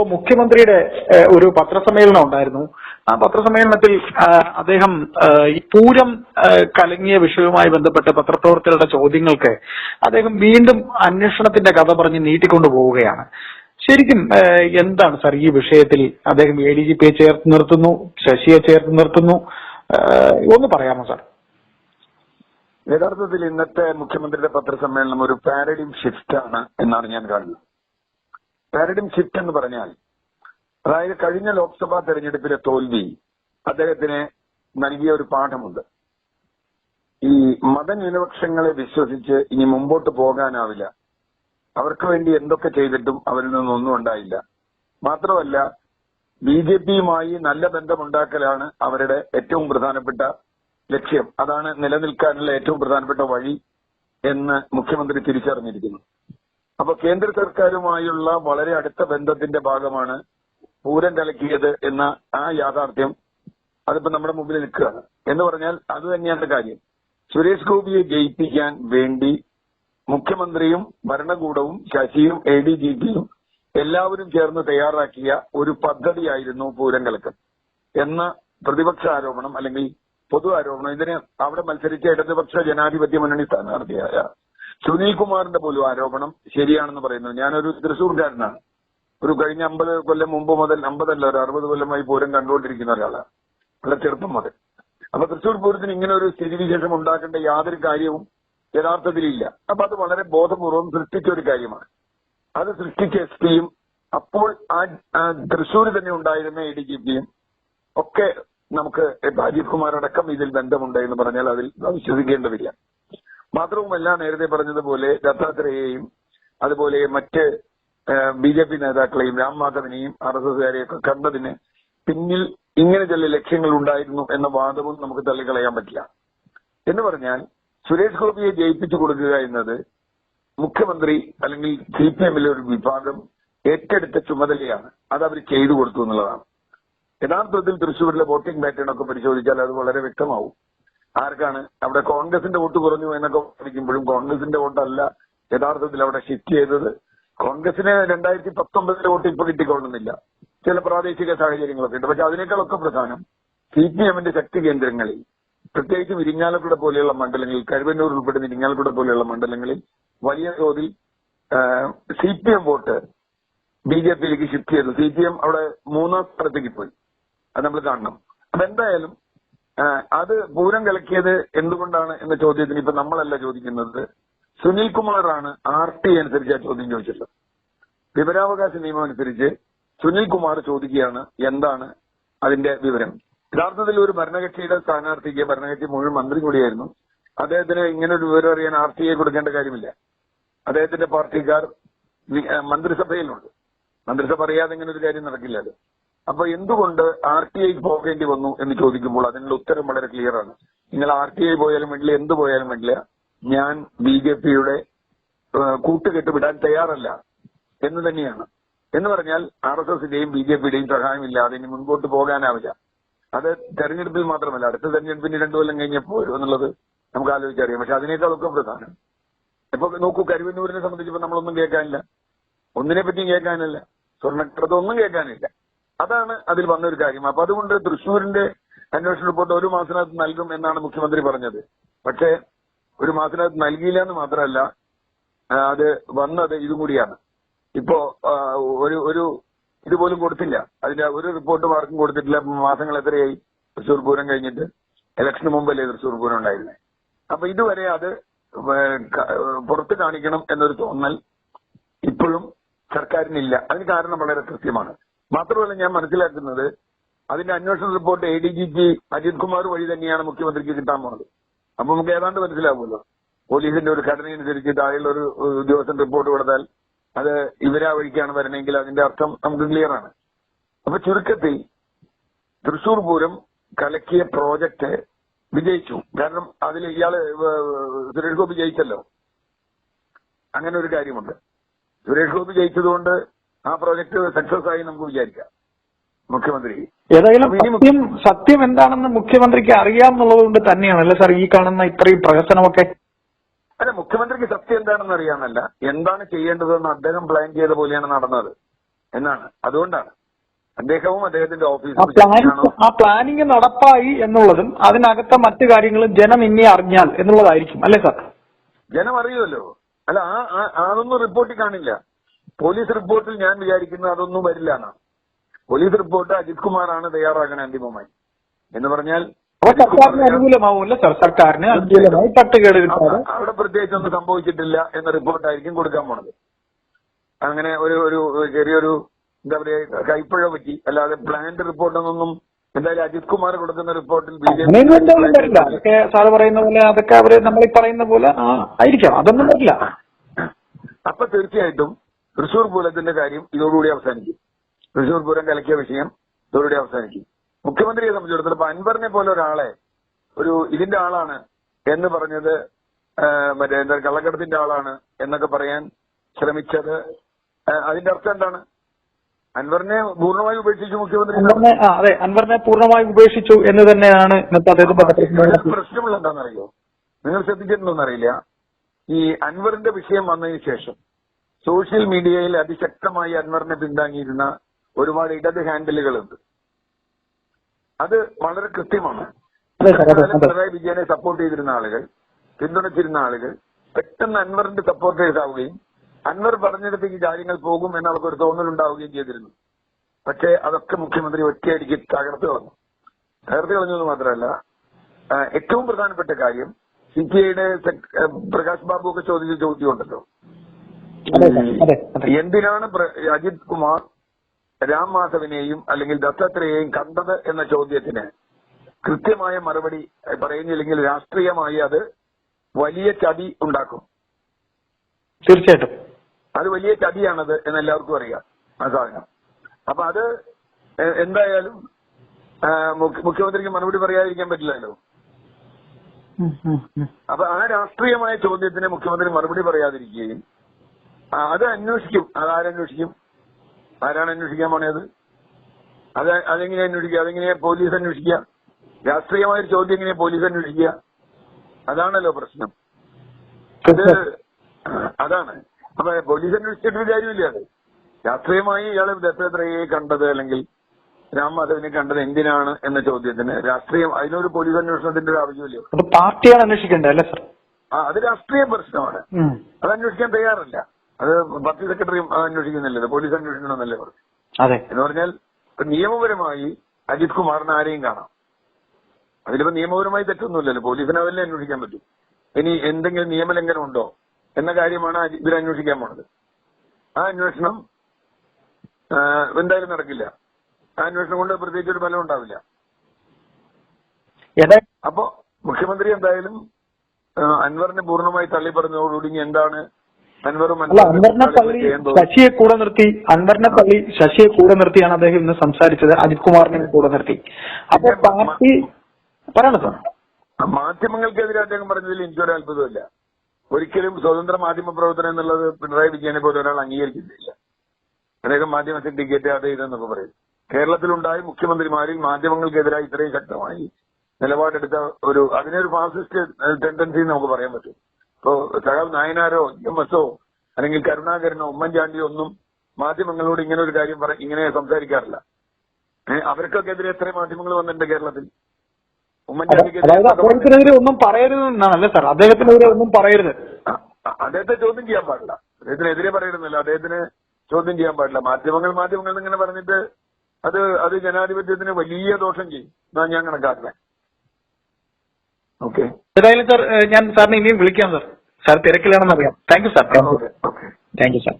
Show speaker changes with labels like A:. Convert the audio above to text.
A: ഇപ്പൊ മുഖ്യമന്ത്രിയുടെ ഒരു പത്രസമ്മേളനം ഉണ്ടായിരുന്നു. ആ പത്രസമ്മേളനത്തിൽ അദ്ദേഹം ഈ പൂരം കലങ്ങിയ വിഷയവുമായി ബന്ധപ്പെട്ട് പത്രപ്രവർത്തകരുടെ ചോദ്യങ്ങൾക്ക് അദ്ദേഹം വീണ്ടും അന്വേഷണത്തിന്റെ കഥ പറഞ്ഞ് നീട്ടിക്കൊണ്ടു പോവുകയാണ്. ശരിക്കും എന്താണ് സാർ ഈ വിഷയത്തിൽ അദ്ദേഹം എ ഡി ജി പിയെ ചേർത്ത് നിർത്തുന്നു ശശിയെ ചേർത്ത് നിർത്തുന്നു? ഒന്ന് പറയാമോ സാർ?
B: യഥാർത്ഥത്തിൽ ഇന്നത്തെ മുഖ്യമന്ത്രിയുടെ പത്രസമ്മേളനം ഒരു പാരഡിം ഷിഫ്റ്റ് ആണ് എന്നാണ് ഞാൻ കാണുന്നത്. പാരഡിം ഷിഫ്റ്റ് എന്ന് പറഞ്ഞാൽ അതായത് കഴിഞ്ഞ ലോക്സഭാ തെരഞ്ഞെടുപ്പിലെ തോൽവി അദ്ദേഹത്തിന് നൽകിയ ഒരു പാഠമുണ്ട്. ഈ മതന്യൂനപക്ഷങ്ങളെ വിശ്വസിച്ച് ഇനി മുമ്പോട്ട് പോകാനാവില്ല. അവർക്ക് വേണ്ടി എന്തൊക്കെ ചെയ്തിട്ടും അവരിൽ നിന്നൊന്നും ഉണ്ടായില്ല. മാത്രമല്ല ബി ജെ പിയുമായി നല്ല ബന്ധമുണ്ടാക്കലാണ് അവരുടെ ഏറ്റവും പ്രധാനപ്പെട്ട ലക്ഷ്യം. അതാണ് നിലനിൽക്കാനുള്ള ഏറ്റവും പ്രധാനപ്പെട്ട വഴി എന്ന് മുഖ്യമന്ത്രി തിരിച്ചറിഞ്ഞിരിക്കുന്നു. അപ്പൊ കേന്ദ്ര സർക്കാരുമായുള്ള വളരെ അടുത്ത ബന്ധത്തിന്റെ ഭാഗമാണ് പൂരം കലക്കിയത് എന്ന ആ യാഥാർത്ഥ്യം അതിപ്പോ നമ്മുടെ മുമ്പിൽ നിൽക്കുകയാണ് എന്ന് പറഞ്ഞാൽ അത് തന്നെയാണ് കാര്യം. സുരേഷ് ഗോപിയെ ജയിപ്പിക്കാൻ വേണ്ടി മുഖ്യമന്ത്രിയും ഭരണകൂടവും ശശിയും എ ഡി ജി പിയും എല്ലാവരും ചേർന്ന് തയ്യാറാക്കിയ ഒരു പദ്ധതിയായിരുന്നു പൂരം കലക്കൽ എന്ന പ്രതിപക്ഷ ആരോപണം അല്ലെങ്കിൽ പൊതു ആരോപണം. ഇതിന് അവിടെ മത്സരിച്ച ഇടതുപക്ഷ ജനാധിപത്യ മുന്നണി സ്ഥാനാർത്ഥിയായ സുനിൽ കുമാറിന്റെ പോലും ആരോപണം ശരിയാണെന്ന് പറയുന്നത് ഞാനൊരു തൃശൂർക്കാരനാണ് ഒരു കഴിഞ്ഞ അമ്പത് കൊല്ലം മുമ്പ് മുതൽ അമ്പതല്ല ഒരു അറുപത് കൊല്ലമായി പൂരം കണ്ടുകൊണ്ടിരിക്കുന്ന ഒരാളാണ്. വളരെ ചെറുപ്പം മുതൽ. അപ്പൊ തൃശൂർ പൂരത്തിന് ഇങ്ങനെ ഒരു സ്ഥിതിവിശേഷം ഉണ്ടാക്കേണ്ട യാതൊരു കാര്യവും യഥാർത്ഥത്തിലില്ല അപ്പൊ അത് വളരെ ബോധപൂർവം സൃഷ്ടിച്ച ഒരു കാര്യമാണ്. അത് സൃഷ്ടിച്ച എസ് പിയും അപ്പോൾ ആ ആ തൃശ്ശൂർ തന്നെ ഉണ്ടായിരുന്ന എ ഡി ജി പിയും ഒക്കെ നമുക്ക് രാജീവ് കുമാർ അടക്കം ഇതിൽ ബന്ധമുണ്ട് എന്ന് പറഞ്ഞാൽ അതിൽ വിശ്വസിക്കേണ്ടതില്ല. മാത്രവുമല്ല നേരത്തെ പറഞ്ഞതുപോലെ ദത്താത്രേയെയും അതുപോലെ മറ്റ് ബി ജെ പി നേതാക്കളെയും രാം മാധവനെയും ആർ എസ് എസുകാരെയൊക്കെ കണ്ടതിന് പിന്നിൽ ഇങ്ങനെ ചില ലക്ഷ്യങ്ങൾ ഉണ്ടായിരുന്നു എന്ന വാദവും നമുക്ക് തള്ളിക്കളയാൻ പറ്റില്ല. എന്ന് പറഞ്ഞാൽ സുരേഷ് ഗോപിയെ ജയിപ്പിച്ചു കൊടുക്കുക എന്നത് മുഖ്യമന്ത്രി അല്ലെങ്കിൽ സി പി എമ്മിലെ ഒരു വിഭാഗം ഏറ്റെടുത്ത ചുമതലയാണ്. അത് അവർ ചെയ്തു കൊടുത്തു എന്നുള്ളതാണ്. യഥാർത്ഥത്തിൽ തൃശ്ശൂരിലെ വോട്ടിംഗ് പാറ്റേൺ ഒക്കെ പരിശോധിച്ചാൽ അത് വളരെ വ്യക്തമാവും. ആർക്കാണ്? അവിടെ കോൺഗ്രസിന്റെ വോട്ട് കുറഞ്ഞു എന്നൊക്കെ പഠിക്കുമ്പോഴും കോൺഗ്രസിന്റെ വോട്ടല്ല യഥാർത്ഥത്തിൽ അവിടെ ഷിഫ്റ്റ് ചെയ്തത്. കോൺഗ്രസിന് രണ്ടായിരത്തി പത്തൊമ്പതിലെ വോട്ട് ഇപ്പൊ കിട്ടിക്കൊള്ളുന്നില്ല. ചില പ്രാദേശിക സാഹചര്യങ്ങളൊക്കെ ഉണ്ട്. പക്ഷെ അതിനേക്കാളൊക്കെ പ്രധാനം സി പി എമ്മിന്റെ ശക്തി കേന്ദ്രങ്ങളിൽ പ്രത്യേകിച്ചും ഇരിങ്ങാലക്കുട പോലെയുള്ള മണ്ഡലങ്ങളിൽ കരുവന്നൂർ ഉൾപ്പെടുന്ന ഇരിങ്ങാലക്കുട പോലെയുള്ള മണ്ഡലങ്ങളിൽ വലിയ തോതിൽ C P M vote B J പിയിലേക്ക് ഷിഫ്റ്റ് ചെയ്തു. സി പി എം അവിടെ മൂന്നാം സ്ഥലത്തേക്ക് പോയി. അത് നമ്മൾ കാണണം. ആ, അത് പൂരം കലക്കിയത് എന്തുകൊണ്ടാണ് എന്ന ചോദ്യത്തിന് ഇപ്പൊ നമ്മളല്ല ചോദിക്കുന്നത്. സുനിൽ കുമാറാണ് ആർ ടി അനുസരിച്ച് ആ ചോദ്യം ചോദിച്ചത്. വിവരാവകാശ നിയമം അനുസരിച്ച് സുനിൽ കുമാർ ചോദിക്കുകയാണ് എന്താണ് അതിന്റെ വിവരം. യഥാർത്ഥത്തിൽ ഒരു ഭരണകക്ഷിയുടെ സ്ഥാനാർത്ഥിക്ക് ഭരണകക്ഷി മുഴുവൻ മന്ത്രി കൂടിയായിരുന്നു. അദ്ദേഹത്തിന് ഇങ്ങനെ ഒരു വിവരം അറിയാൻ ആർ ടി ഐ കൊടുക്കേണ്ട കാര്യമില്ല. അദ്ദേഹത്തിന്റെ പാർട്ടിക്കാർ മന്ത്രിസഭയിലുണ്ട്. മന്ത്രിസഭ അറിയാതെ ഇങ്ങനെ ഒരു കാര്യം നടക്കില്ലല്ലോ. അപ്പൊ എന്തുകൊണ്ട് ആർ ടി ഐ പോകേണ്ടി വന്നു എന്ന് ചോദിക്കുമ്പോൾ അതിനുള്ള ഉത്തരം വളരെ ക്ലിയർ ആണ്. നിങ്ങൾ ആർ ടി ഐ പോയാലും വേണ്ടില്ല എന്ത് പോയാലും വേണ്ടില്ല. ഞാൻ ബി ജെ പിയുടെ കൂട്ടുകെട്ട് വിടാൻ തയ്യാറല്ല എന്ന് തന്നെയാണ്. എന്ന് പറഞ്ഞാൽ ആർ എസ് എസിന്റെയും ബി ജെ പിയുടെയും സഹായമില്ലാതെ ഇനി മുൻപോട്ട് പോകാനാവില്ല. അത് തെരഞ്ഞെടുപ്പിൽ മാത്രമല്ല അടുത്ത തെരഞ്ഞെടുപ്പിന് രണ്ടു കൊല്ലം കഴിഞ്ഞപ്പോൾ എന്നുള്ളത് നമുക്ക് ആലോചിച്ചറിയാം. പക്ഷെ അതിനേക്കാളൊക്കെ പ്രധാനം. ഇപ്പൊ നോക്കൂ കരുവന്നൂരിനെ സംബന്ധിച്ചപ്പോ നമ്മളൊന്നും കേൾക്കാനില്ല. ഒന്നിനെ പറ്റിയും കേൾക്കാനില്ല. സ്വർണക്കടത്ത് ഒന്നും കേൾക്കാനില്ല. അതാണ് അതിൽ വന്നൊരു കാര്യം. അപ്പൊ അതുകൊണ്ട് തൃശൂരിന്റെ അന്വേഷണ റിപ്പോർട്ട് ഒരു മാസത്തിനകത്ത് നൽകും എന്നാണ് മുഖ്യമന്ത്രി പറഞ്ഞത്. പക്ഷേ ഒരു മാസത്തിനകത്ത് നൽകിയില്ല എന്ന് മാത്രമല്ല അത് വന്നത് ഇതും കൂടിയാണ് ഇപ്പോ ഒരു ഒരു ഇതുപോലും കൊടുത്തില്ല. അതിന്റെ ഒരു റിപ്പോർട്ടും ആർക്കും കൊടുത്തിട്ടില്ല. മാസങ്ങൾ എത്രയായി? തൃശൂർ പൂരം കഴിഞ്ഞിട്ട് ഇലക്ഷന് മുമ്പല്ലേ തൃശൂർ പൂരം ഉണ്ടായിരുന്നത് അപ്പൊ ഇതുവരെ അത് പുറത്ത് കാണിക്കണം എന്നൊരു തോന്നൽ ഇപ്പോഴും സർക്കാരിനില്ല. അതിന് കാരണം വളരെ കൃത്യമാണ്. മാത്രമല്ല ഞാൻ മനസ്സിലാക്കുന്നത് അതിന്റെ അന്വേഷണ report A D G P Ajith Kumar വഴി തന്നെയാണ് മുഖ്യമന്ത്രിക്ക് കിട്ടാൻ പോകുന്നത് അപ്പൊ നമുക്ക് ഏതാണ്ട് മനസ്സിലാവുമല്ലോ. പോലീസിന്റെ ഒരു ഘടനയനുസരിച്ച് താഴെയുള്ള ഒരു ഉദ്യോഗസ്ഥൻ റിപ്പോർട്ട് കൊടുത്താൽ അത് ഇവരാ വഴിക്കാണ് വരണമെങ്കിൽ അതിന്റെ അർത്ഥം നമുക്ക് ക്ലിയർ ആണ്. അപ്പൊ ചുരുക്കത്തിൽ തൃശൂർ പൂരം കലക്കിയ പ്രോജക്റ്റ് വിജയിച്ചു. കാരണം അതിൽ ഇയാൾ സുരേഷ് ഗോപി ജയിച്ചല്ലോ. അങ്ങനെ ഒരു കാര്യമുണ്ട്. സുരേഷ് ഗോപി ജയിച്ചതുകൊണ്ട് ആ പ്രോജക്ട് സക്സസ് ആയി നമുക്ക് വിചാരിക്കാം. മുഖ്യമന്ത്രി.
A: ഏതായാലും സത്യം സത്യം എന്താണെന്ന് മുഖ്യമന്ത്രിക്ക് അറിയാമെന്നുള്ളത് കൊണ്ട് തന്നെയാണ് അല്ലെ സാർ ഈ കാണുന്ന ഇത്രയും പ്രഹസനമൊക്കെ?
B: അല്ല മുഖ്യമന്ത്രിക്ക് സത്യം എന്താണെന്ന് അറിയാമെന്നല്ല. എന്താണ് ചെയ്യേണ്ടതെന്ന് അദ്ദേഹം പ്ലാൻ ചെയ്ത പോലെയാണ് നടന്നത് എന്നാണ്. അതുകൊണ്ടാണ്. അദ്ദേഹവും അദ്ദേഹത്തിന്റെ ഓഫീസും
A: ആ പ്ലാനിങ് നടപ്പായി എന്നുള്ളതും അതിനകത്തെ മറ്റു കാര്യങ്ങളും ജനം ഇനി അറിഞ്ഞാൽ എന്നുള്ളതായിരിക്കും. അല്ലേ സാർ?
B: ജനം അറിയുമല്ലോ. അല്ല ആ- അതൊന്നും റിപ്പോർട്ടിൽ കാണില്ല. പോലീസ് റിപ്പോർട്ടിൽ ഞാൻ വിചാരിക്കുന്നത് അതൊന്നും വരില്ല എന്നാണ്. പോലീസ് റിപ്പോർട്ട് അജിത് കുമാറാണ് തയ്യാറാക്കണേ അന്തിമമായി. എന്ന് പറഞ്ഞാൽ
A: അപ്പൊ
B: അജിത് കുമാർ
A: സർക്കാരിന് അനുകൂലമാവുമല്ല? സാർ സർക്കാരിന് അനുകൂലമായി. തട്ടുകേട്
B: അവിടെ പ്രത്യേകിച്ച് ഒന്നും സംഭവിച്ചിട്ടില്ല എന്ന റിപ്പോർട്ടായിരിക്കും കൊടുക്കാൻ പോണത്. അങ്ങനെ ഒരു ഒരു ചെറിയൊരു എന്താ പറയുക കൈപ്പഴ പറ്റി. അല്ലാതെ പ്ലാന്റ് റിപ്പോർട്ടൊന്നും എന്തായാലും അജിത് കുമാർ കൊടുക്കുന്ന റിപ്പോർട്ടിൽ ബി ജെ
A: പി സാറ് പറയുന്ന പോലെ അതൊക്കെ അവർ നമ്മൾ ഈ പറയുന്ന പോലെ ആയിരിക്കാം. അതൊന്നും
B: അപ്പൊ തീർച്ചയായിട്ടും തൃശൂർ പൂരത്തിന്റെ കാര്യം ഇതോടുകൂടി അവസാനിക്കും. തൃശൂർ പൂരം കലക്കിയ വിഷയം ഇതോടുകൂടി അവസാനിക്കും. മുഖ്യമന്ത്രിയെ സംബന്ധിച്ചിടത്തോളം ഇപ്പൊ അൻവറിനെ പോലെ ഒരാളെ ഒരു ഇതിന്റെ ആളാണ് എന്ന് പറഞ്ഞത് മറ്റേ എന്താ കള്ളക്കടത്തിന്റെ ആളാണ് എന്നൊക്കെ പറയാൻ ശ്രമിച്ചത്. അതിന്റെ അർത്ഥം എന്താണ്? അൻവറിനെ പൂർണമായി ഉപേക്ഷിച്ചു മുഖ്യമന്ത്രി
A: അതെ അൻവറിനെ പൂർണമായി ഉപേക്ഷിച്ചു എന്ന് തന്നെയാണ്
B: പ്രശ്നമുള്ള എന്താണെന്നറിയോ? നിങ്ങൾ ശ്രദ്ധിച്ചിട്ടുണ്ടോന്നറിയില്ല ഈ അൻവറിന്റെ വിഷയം വന്നതിന് ശേഷം സോഷ്യൽ മീഡിയയിൽ അതിശക്തമായി അൻവറിനെ പിന്താങ്ങിയിരുന്ന ഒരുപാട് ഇടത് ഹാൻഡിലുകളുണ്ട്. അത് വളരെ കൃത്യമാണ്. പിണറായി വിജയനെ സപ്പോർട്ട് ചെയ്തിരുന്ന ആളുകൾ പിന്തുണച്ചിരുന്ന ആളുകൾ പെട്ടെന്ന് അൻവറിന്റെ സപ്പോർട്ടേഴ്സ് ആവുകയും അൻവർ പറഞ്ഞിടത്തേക്ക് കാര്യങ്ങൾ പോകും എന്നവർക്ക് ഒരു തോന്നലുണ്ടാവുകയും ചെയ്തിരുന്നു. പക്ഷേ അതൊക്കെ മുഖ്യമന്ത്രി ഒറ്റയടിക്ക് തകർത്ത് കളഞ്ഞു. തകർത്ത് കളഞ്ഞത് മാത്രമല്ല ഏറ്റവും പ്രധാനപ്പെട്ട കാര്യം സി പി ഐയുടെ പ്രകാശ് ബാബു ഒക്കെ ചോദിച്ച ചോദ്യമുണ്ടല്ലോ. എന്തിനാണ് അജിത് കുമാർ രാം മാധവിനെയും അല്ലെങ്കിൽ ദത്താത്രേയെയും കണ്ടത് എന്ന ചോദ്യത്തിന് കൃത്യമായ മറുപടി പറയുന്നില്ലെങ്കിൽ രാഷ്ട്രീയമായി അത് വലിയ ചതി ഉണ്ടാക്കും.
A: തീർച്ചയായിട്ടും.
B: അത് വലിയ ചതിയാണത് എന്ന് എല്ലാവർക്കും അറിയാം. ആ സാധനം. അപ്പൊ അത് എന്തായാലും മുഖ്യമന്ത്രിക്ക് മറുപടി പറയാതിരിക്കാൻ പറ്റില്ലല്ലോ. അപ്പൊ ആ രാഷ്ട്രീയമായ ചോദ്യത്തിന് മുഖ്യമന്ത്രി മറുപടി പറയാതിരിക്കുകയും അത് അന്വേഷിക്കും. അതാരന്വേഷിക്കും ആരാണ് അന്വേഷിക്കാൻ പോണേത്? അത് അതെങ്ങനെ അന്വേഷിക്കുക? അതെങ്ങനെയാ പോലീസ് അന്വേഷിക്കുക? രാഷ്ട്രീയമായ ഒരു ചോദ്യം എങ്ങനെയാ പോലീസ് അന്വേഷിക്കുക? അതാണല്ലോ പ്രശ്നം. അത് അതാണ്. അപ്പൊ പോലീസ് അന്വേഷിച്ചിട്ട് കാര്യമില്ല അത്. രാഷ്ട്രീയമായി ഇയാൾ ദത്താത്രേയെ കണ്ടത് അല്ലെങ്കിൽ രാം മാധവിനെ കണ്ടത് എന്തിനാണ് എന്ന ചോദ്യത്തിന് രാഷ്ട്രീയം അതിനൊരു പോലീസ് അന്വേഷണത്തിന്റെ ഒരു ആവശ്യമില്ല.
A: പാർട്ടിയാണ് അന്വേഷിക്കേണ്ടത് അല്ലേ സർ?
B: ആ അത് രാഷ്ട്രീയ പ്രശ്നമാണ്. അത് അന്വേഷിക്കാൻ തയ്യാറല്ല. അത് പാർട്ടി സെക്രട്ടറി അന്വേഷിക്കുന്നില്ലേ അന്വേഷിക്കുന്നില്ലല്ലോ പോലീസ് അന്വേഷിക്കണമെന്നല്ലേ പറഞ്ഞു.
A: അതെ.
B: എന്ന് പറഞ്ഞാൽ നിയമപരമായി അജിത് കുമാറിന് ആരെയും കാണാം. അതിലിപ്പോ നിയമപരമായി തെറ്റൊന്നുമില്ലല്ലോ പോലീസിന് അതല്ലേ അന്വേഷിക്കാൻ പറ്റും. ഇനി എന്തെങ്കിലും നിയമലംഘനം ഉണ്ടോ എന്ന കാര്യമാണ് അജിത് ഇവർ അന്വേഷിക്കാൻ പോണത്. ആ അന്വേഷണം എന്തായാലും നടക്കില്ല. ആ അന്വേഷണം കൊണ്ട് പ്രത്യേകിച്ച് ഒരു ഫലം ഉണ്ടാവില്ല. അപ്പോ മുഖ്യമന്ത്രി എന്തായാലും അൻവറിനെ പൂർണമായി തള്ളിപ്പറഞ്ഞതോടുകൂടി എന്താണ്
A: അല്ല അൻവറിനെ
B: പോകുന്നത്?
A: ശശിയെ കൂടെ നിർത്തി അൻവറിനെ പള്ളി ശശിയെ കൂടെ നിർത്തിയാണ് അദ്ദേഹം ഇന്ന് സംസാരിച്ചത് അജിത് കുമാറിനെ കൂടെ നിർത്തി. അപ്പൊ പാർട്ടി പറയണം സാർ.
B: മാധ്യമങ്ങൾക്കെതിരെ അദ്ദേഹം പറഞ്ഞതിൽ എനിക്കൊരു അത്ഭുതമില്ല ഒരിക്കലും സ്വതന്ത്ര മാധ്യമ പ്രവർത്തനം എന്നുള്ളത് പിണറായി വിജയനെ പോലെ ഒരാൾ അംഗീകരിക്കുന്നില്ല അദ്ദേഹം മാധ്യമ സിൻഡിക്കേറ്റ് അത് ഇതെന്നൊക്കെ പറയും. കേരളത്തിലുണ്ടായ മുഖ്യമന്ത്രിമാരിൽ മാധ്യമങ്ങൾക്കെതിരായി ഇത്രയും ശക്തമായി നിലപാടെടുത്ത ഒരു അതിനൊരു ഫാസിസ്റ്റ് ടെൻഡൻസി നമുക്ക് പറയാൻ പറ്റും. ഇപ്പോ സഹാബ് നായനാരോ എം എസോ അല്ലെങ്കിൽ കരുണാകരനോ ഉമ്മൻചാണ്ടിയോ ഒന്നും മാധ്യമങ്ങളോട് ഇങ്ങനെ ഒരു കാര്യം പറ ഇങ്ങനെ സംസാരിക്കാറില്ല. അവർക്കൊക്കെ എതിരെ എത്ര മാധ്യമങ്ങൾ വന്നിട്ടുണ്ട് കേരളത്തിൽ? ഉമ്മൻചാണ്ടിക്കെതിരെ
A: ഒന്നും പറയരുത് എന്നാണല്ലേ സാർ? അദ്ദേഹത്തിനെതിരെ ഒന്നും പറയരുത്.
B: അദ്ദേഹത്തെ ചോദ്യം ചെയ്യാൻ പാടില്ല. അദ്ദേഹത്തിനെതിരെ പറയരുന്നില്ല അദ്ദേഹത്തിന് ചോദ്യം ചെയ്യാൻ പാടില്ല. മാധ്യമങ്ങൾ മാധ്യമങ്ങൾ ഇങ്ങനെ പറഞ്ഞിട്ട് അത് അത് ജനാധിപത്യത്തിന് വലിയ ദോഷം ചെയ്യും. എന്നാണ് ഞാൻ കണക്കാക്കുന്നത്. ഓക്കെ
A: ഏതായാലും സാർ ഞാൻ സാറിനെ ഇനിയും വിളിക്കാം സാർ. സാർ തിരക്കിലാണെന്ന് അറിയാം. Thank you sir thank you sir